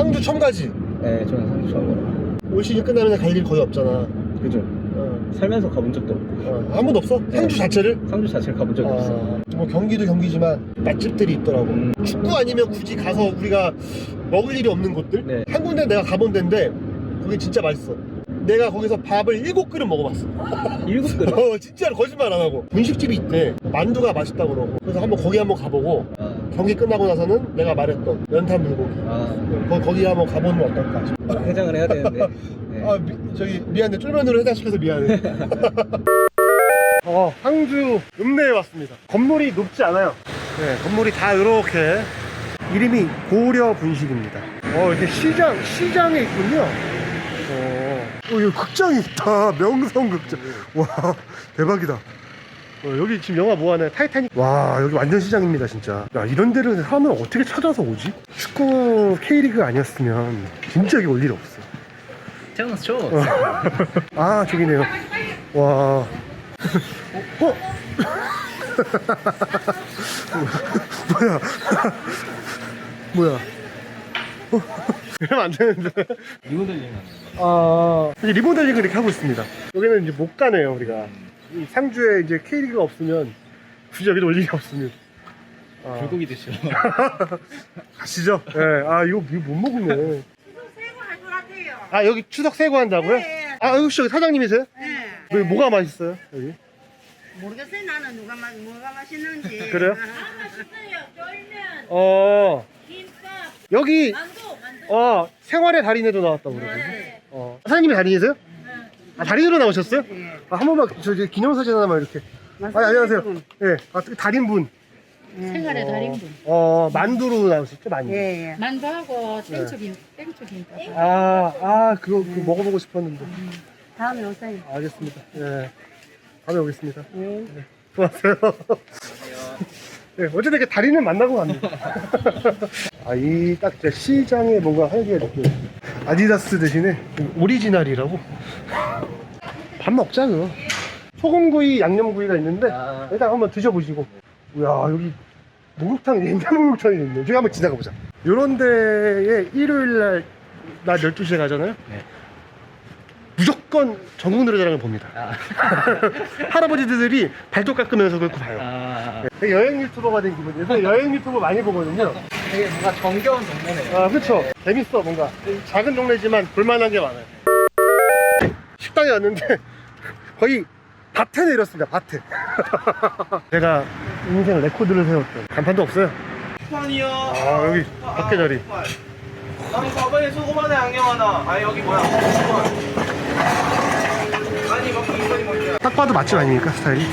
상주 첨가지. 네, 저는 상주 처음 올 시즌 끝나면 갈 일 거의 없잖아. 그죠. 어, 살면서 가본 적도 없고 어, 한 번도 없어? 네. 상주 자체를? 상주 자체를 가본 적이 없어요. 어, 뭐 경기도 경기지만 맛집들이 있더라고. 음. 축구 아니면 굳이 가서 우리가 먹을 일이 없는 곳들? 네. 한 군데 내가 가본 데인데 거기 진짜 맛있어. 내가 거기서 밥을 일곱 그릇 먹어봤어. 일곱 그릇. 어, 진짜로 거짓말 안 하고. 분식집이 있대. 만두가 맛있다고 그러고. 그래서 한번 거기 한번 가보고 아, 경기 끝나고 나서는 내가 말했던 연탄 불고기. 아, 거, 거기 한번 가보면 어떨까 싶어. 해장을 해야 되는데. 네. 아, 미, 저기 미안해. 쫄면으로 해장시켜서 미안해. 어, 항주 읍내에 왔습니다. 건물이 높지 않아요. 네, 건물이 다 이렇게 이름이 고려 분식입니다. 어, 이게 시장 시장에 있군요. 어, 어 여기 극장이 있다. 명성 극장. 와, 대박이다. 어, 여기 지금 영화 뭐 하나요? 타이타닉. 와, 여기 완전 시장입니다, 진짜. 야, 이런 데를 사람을 어떻게 찾아서 오지? 축구 K리그 아니었으면 진짜 여기 올 일 없어. 태어나서 처음 어. 아 저기네요 와 어? 어? 뭐야 뭐야 어? 이러면 안 되는데 리모델링 하는 아 이제 리모델링을 이렇게 하고 있습니다 여기는 이제 못 가네요 우리가 이 상주에 이제 K리그가 없으면 굳이 여기도 올 일이 없으면 아, 불고기 드시오. 가시죠 예, 아 이거, 이거 못 먹네 새거 할것 같아요. 아 여기 추석 세고 한다고요? 네. 아 혹시 여기 사장님이세요? 네. 여기 뭐가 맛있어요 여기? 모르겠어요. 나는 누가 맛 뭐가 맛있는지. 그래요? 맛있어요. 쫄면, 어 김밥, 여기 만두, 만두. 어 생활의 달인에도 나왔다고 그러던데 네. 어 사장님이 달인이세요? 아 달인으로 나오셨어요? 예. 아, 한 번만 저 이제 기념사진 하나만 이렇게. 아 안녕하세요. 예 아, 달인분. 생활의 달인분. 어 만두로 나오셨죠 만두? 예, 예. 만두하고 땡초김, 땡초김밥. 아, 아 그거, 그거 먹어보고 싶었는데. 다음에 오세요. 알겠습니다. 예. 다음에 오겠습니다. 예. 고맙어요. 네, 어쨌든 이렇게 달인을 만나고 갑니다. 아 이 딱 시장에 뭔가 활기가 느껴요 아디다스 대신에 오리지널이라고. 밥 먹자 그거. 소금구이 양념구이가 있는데 아. 일단 한번 드셔보시고. 이야 여기 목욕탕 옛날 목욕탕이 있네. 저기 한번 지나가 보자. 요런 데에 일요일날 나 12시에 가잖아요? 네. 무조건 전국 노래자랑을 봅니다. 아, 할아버지들이 발톱 깎으면서 그걸 봐요. 아, 되게 여행 유튜버가 된 기분 요새 여행 유튜버 많이 보거든요 되게 뭔가 정겨운 동네네요. 아 그쵸 재밌어 뭔가 작은 동네지만 볼만한 게 많아요 식당에 왔는데 거의 밭에 내렸습니다 밭에 제가 인생 레코드를 세웠던 간판도 없어요 아니요. 아 여기 밖에 자리 아니 가방에 소금 하나 양념 하나. 아 여기 뭐야? 아니 먹기 이거니 뭐냐? 딱 봐도 맛집 아닙니까 스타일이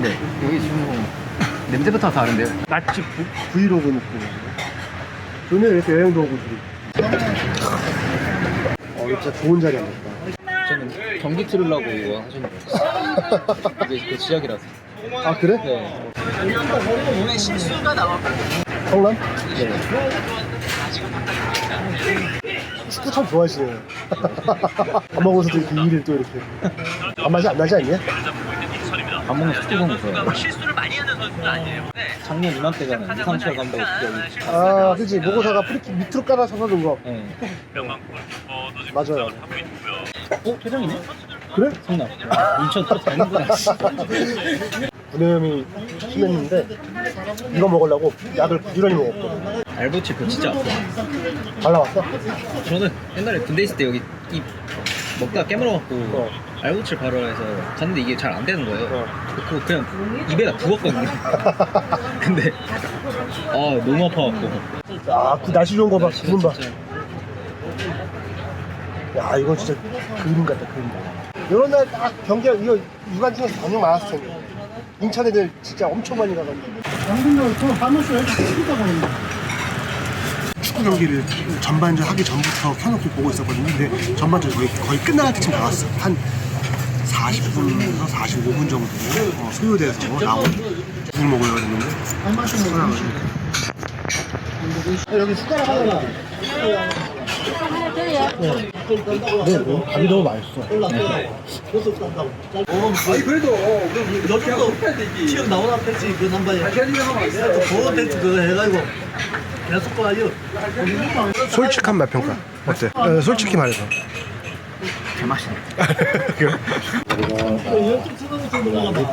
네, 여기 지금 뭐 냄새부터 다른데요. 맛집 브, 브이로그 느낌 좋네 이렇게 여행도 오고 둘이 어 이거 진짜 좋은 자리 아닐까 저는 경기 틀으려고 이거 하신 거 이제 그 지역이라서. 아 그래? 네. 성남? 네. 축구 참 좋아하시네요. 밥 먹어서도 이렇게 일을 또 이렇게. 안 맛이 안 나지 않냐? 밥 먹는 거 좋아해요. 작년 이맘때가는 이상철 감독 여기. 아, 그지. 모고사가 프리킥 밑으로 깔아서 넣은 거. 네. 맞아요. 어, 회장이네? 그래? 성남. 인천 또 다른구나. 분해염이 심했는데, 이거 먹으려고 약을 부지런히 먹었거든. 알보치 그거 진짜 아파. 발라왔어? 저는 옛날에 군대 있을 때 여기 이 먹다가 깨물어갖고 어. 알보칠 바로 해서 갔는데 이게 잘 안 되는 거예요. 어. 그거 그냥 입에다 부었거든요. 근데 아 너무 아파갖고. 아, 그 날씨 좋은 거 봐. 진짜, 구름 봐. 진짜. 야, 이건 진짜 그림 같다, 그림 같다. 이런 날 딱 경기, 이거 유관 중에서 반영 많았을 텐데. 인천 애들 진짜 엄청 많이 가가지고. 축구 경기를 전반전 하기 전부터 켜놓고 보고 있었거든요. 근데 전반전 거의, 거의 끝나갈 때쯤 나왔어. 한 40분에서 45분 정도 어, 소요돼서 나온 술 먹으려고 했는데 아, 여기 숟가락 하나. 네, 뭐, 밥이 너무 맛있어. 아니 그래도 너도 티어 나오나 팬츠 그 남바에? 좋은 팬츠 그거 해가지고. 솔직한 맛 평가. 어때? 어, 솔직히 말해서. 개맛이네. 그래?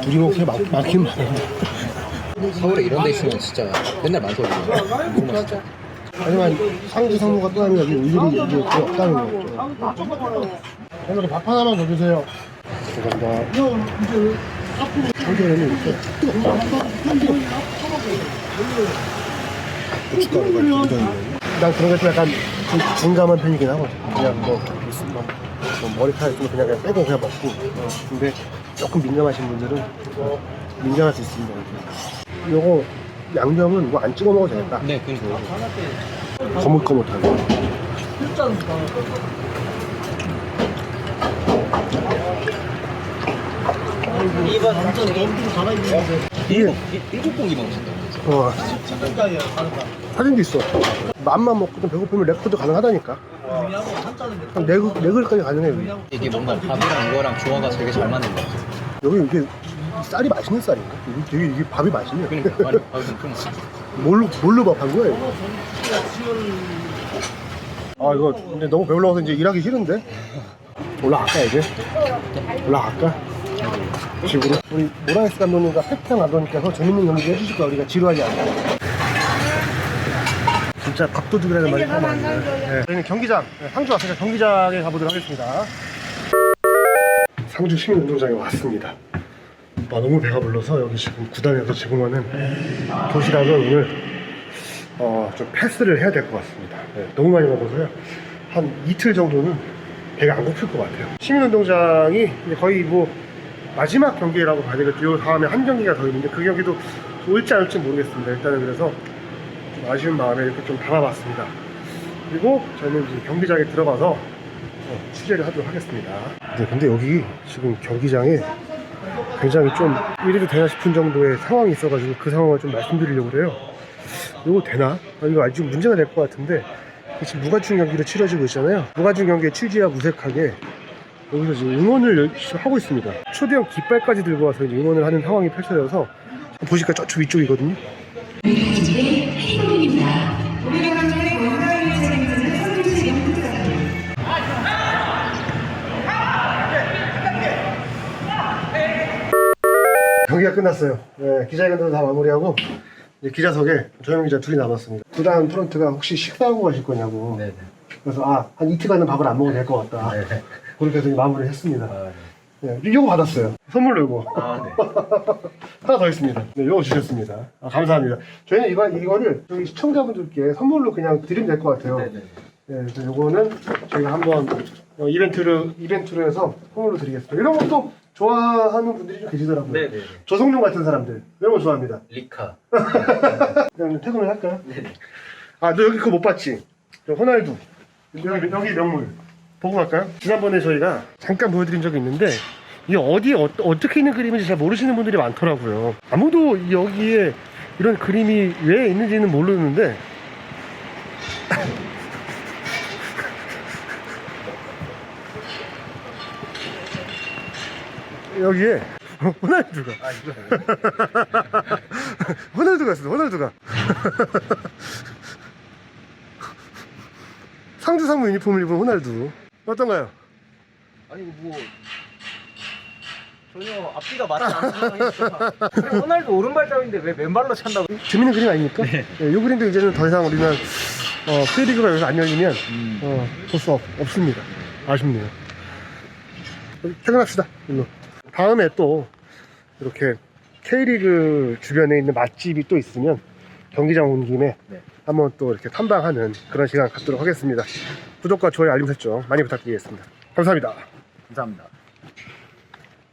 둘이 먹기 막, 막힌 많은데 서울에 이런 데 있으면 진짜 맨날 만석이야. 너무 맛있죠. 하지만 상주 상무가 떠나면 여기 이게 또 없다는 거죠. 오늘 밥 하나만 더 주세요. 감사합니다. 여기에는 이렇게 고춧가루가 이렇게 묻어있는 난 그런 게 좀 약간 좀 중감한 편이긴 하거든 그냥 뭐, 뭐, 뭐 머리카락 있으면 그냥, 그냥 빼고 그냥 먹고. 어, 근데 조금 민감하신 분들은 어, 민감할 수 있습니다. 요거 양념은 뭐 안 찍어 먹어도 되겠다. 네, 그건 그거. 거뭇거뭇하고 이게 일곱 공기 먹으신다고 그랬죠. 어, 사진도 있어. 맘만 먹고 좀 배고프면 레코드 가능하다니까. 한 네, 그- 네 그릇까지 가능해 여기. 이게 뭔가 밥이랑 이거랑 조화가 되게 잘 맞는 것 같아요. 여기 이게 쌀이 맛있는 쌀인가? 이게 이게 밥이 맛있네. 그러니까 밥이 좀 뭘로 뭘로 밥한 거야 이거? 아 이거 근데 너무 배불러서 이제 일하기 싫은데? 올라갈까 이제? 올라갈까? 집으로. 우리 모라이스 감독님과 페프탕 감독님께서 재밌는 경기 해주실 거야 우리가 지루하지 않게. 진짜 밥도둑이라는 말이 참 많네. 네. 저희는 경기장 네, 상주 왔으니까 경기장에 가보도록 하겠습니다. 상주 시민운동장에 왔습니다 아, 너무 배가 불러서 여기 지금 구단에서 제공하는 도시락은 오늘 어, 좀 패스를 해야 될 것 같습니다. 네, 너무 많이 먹어서요. 한 이틀 정도는 배가 안 고플 것 같아요. 시민운동장이 거의 뭐 마지막 경기라고 봐야 되겠죠. 이 다음에 한 경기가 더 있는데 그 경기도 올지 안 올지 모르겠습니다. 일단은 그래서 좀 아쉬운 마음에 이렇게 좀 담아봤습니다. 그리고 저는 이제 경기장에 들어가서 어, 취재를 하도록 하겠습니다. 네, 근데 여기 지금 경기장에 굉장히 좀 이래도 되나 싶은 정도의 상황이 있어가지고 그 상황을 좀 말씀드리려고 그래요. 이거 되나? 아, 이거 아직 문제가 될 것 같은데 지금 무관중 경기로 치러지고 있잖아요. 무관중 경기에 취지와 무색하게 여기서 지금 응원을 하고 있습니다. 초대형 깃발까지 들고 와서 응원을 하는 상황이 펼쳐져서 보시니까 저쪽 위쪽이거든요. 경기가 끝났어요. 네, 기자회견도 다 마무리하고 이제 기자석에 조영 기자 둘이 남았습니다. 구단 프런트가 혹시 식사하고 가실 거냐고. 네네. 그래서 아, 한 이틀간은 밥을 안 먹어도 될 것 같다. 네. 그렇게 해서 마무리를 했습니다. 아, 네, 이거 받았어요. 선물로 이거. 아, 네. 하나 더 있습니다. 네, 이거 주셨습니다. 아, 감사합니다. 저희는 이거, 이거를 저희 시청자분들께 선물로 그냥 드리면 될 것 같아요. 네네. 네, 그래서 요거는 저희가 한번 어, 이벤트를, 이벤트로 해서 선물로 드리겠습니다. 이런 것도 좋아하는 분들이 좀 계시더라고요. 네 네. 조성룡 같은 사람들. 이런 거 좋아합니다. 리카. 그냥 퇴근을 할까요? 네네. 아, 너 여기 그거 못 봤지? 저 호날두. 여기, 여기 명물. 보고 갈까요? 지난번에 저희가 잠깐 보여드린 적이 있는데, 이게 어디에 어, 어떻게 있는 그림인지 잘 모르시는 분들이 많더라고요. 아무도 여기에 이런 그림이 왜 있는지는 모르는데, 여기에 호날두가 아, 이거. 호날두가 있어 호날두가 상주 상무 유니폼을 입은 호날두 어떤가요? 아니, 뭐. 전혀 앞뒤가 맞지 않는 상황이니까. 호날두 오른발잡인데 왜 맨발로 찬다고? 재밌는 그림 아닙니까? 네. 이 그림도 이제는 더 이상 우리는 어, K리그가 여기서 안 열리면 음. 어, 볼 수 없습니다 아쉽네요 퇴근합시다 일로 다음에 또 이렇게 K리그 주변에 있는 맛집이 또 있으면 경기장 온 김에 네. 한번 또 이렇게 탐방하는 그런 시간 갖도록 하겠습니다 구독과 좋아요 알림 설정 많이 부탁드리겠습니다 감사합니다 감사합니다.